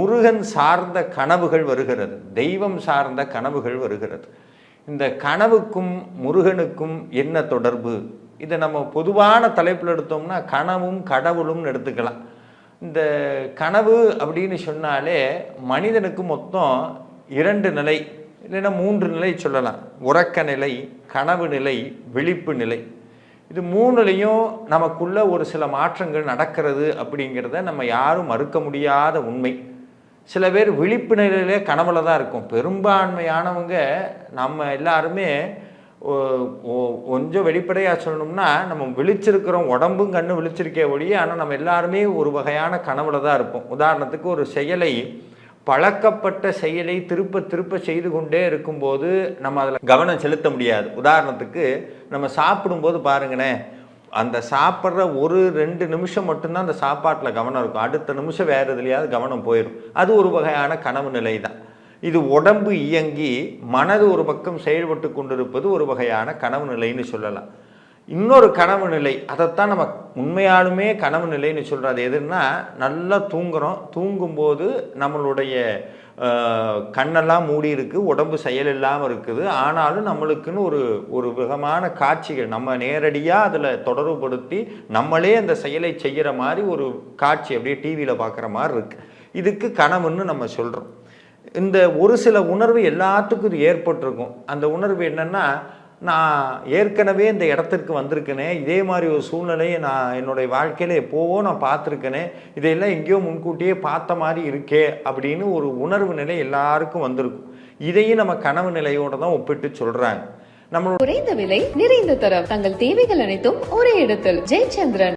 முருகன் சார்ந்த கனவுகள் வருகிறது. தெய்வம் சார்ந்த கனவுகள் வருகிறது. இந்த கனவுக்கும் முருகனுக்கும் என்ன தொடர்பு? இதை நம்ம பொதுவான தலைப்பில் எடுத்தோம்னா கனவும் கடவுளும்னு எடுத்துக்கலாம். இந்த கனவு அப்படின்னு சொன்னாலே மனிதனுக்கு மொத்தம் இரண்டு நிலை இல்லைன்னா மூன்று நிலை சொல்லலாம். உறக்க நிலை கனவு நிலை விழிப்பு நிலை. இது மூணுலையும் நமக்குள்ள ஒரு சில மாற்றங்கள் நடக்கிறது அப்படிங்கிறத நம்ம யாரும் மறுக்க முடியாத உண்மை. சில பேர் விழிப்பு நிலையிலே கனவுல தான் இருக்கும். பெரும்பான்மையானவங்க நம்ம எல்லாருமே கொஞ்சம் வெளிப்படையாக சொல்லணும்னா நம்ம விழிச்சிருக்கிறோம் உடம்பும் கண்ணு விழிச்சிருக்கே ஒழிய ஆனால் நம்ம எல்லாருமே ஒரு வகையான கனவுல தான் இருப்போம். உதாரணத்துக்கு ஒரு செயலை பழக்கப்பட்ட செயலை திருப்ப திருப்ப செய்து கொண்டே இருக்கும்போது நம்ம அதில் கவனம் செலுத்த முடியாது. உதாரணத்துக்கு நம்ம சாப்பிடும்போது பாருங்களேன் அந்த சாப்பிட்ற ஒரு ரெண்டு நிமிஷம் மட்டும்தான் அந்த சாப்பாட்டில் கவனம் இருக்கும். அடுத்த நிமிஷம் வேறு எதுலையாவது கவனம் போயிடும் அது ஒரு வகையான கனவு நிலை தான் இது உடம்பு இயங்கி மனது ஒரு பக்கம் செயல்பட்டு கொண்டிருப்பது ஒரு வகையான கனவு நிலைன்னு சொல்லலாம். இன்னொரு கனவு நிலை. அதைத்தான் நம்ம உண்மையாலுமே கனவு நிலைன்னு சொல்கிறது எதுன்னா நல்லா தூங்குறோம். தூங்கும்போது நம்மளுடைய கண்ணெல்லாம் மூடி இருக்கு உடம்பு செயல் இல்லாமல் இருக்குது. ஆனாலும் நம்மளுக்குன்னு ஒரு ஒரு விதமான காட்சிகள் நம்ம நேரடியாக அதில் தொடர்புபடுத்தி நம்மளே அந்த செயலை செய்கிற மாதிரி ஒரு காட்சி அப்படியே டிவியில் பார்க்குற மாதிரி இருக்குது இதுக்கு கனவுன்னு நம்ம சொல்கிறோம் இந்த ஒரு சில உணர்வு எல்லாத்துக்கும் இது ஏற்பட்டிருக்கும். அந்த உணர்வு என்னன்னா நான் ஏற்கனவே இந்த இடத்திற்கு வந்திருக்கேனே இதே மாதிரி ஒரு சூழ்நிலையை நான் என்னுடைய வாழ்க்கையில் எப்போவோ நான் பார்த்துருக்கேனே இதையெல்லாம் எங்கேயோ முன்கூட்டியே பார்த்த மாதிரி இருக்கே அப்படின்னு ஒரு உணர்வு நிலை எல்லாருக்கும் வந்திருக்கும். இதையும் நம்ம கனவு நிலையோட தான் ஒப்பிட்டு சொல்கிறாங்க நம்ம குறைந்த விலை நிறைந்த தரம் தங்கள் தேவைகள் அனைத்தும் ஒரே இடத்தில். ஜெயச்சந்திரன்.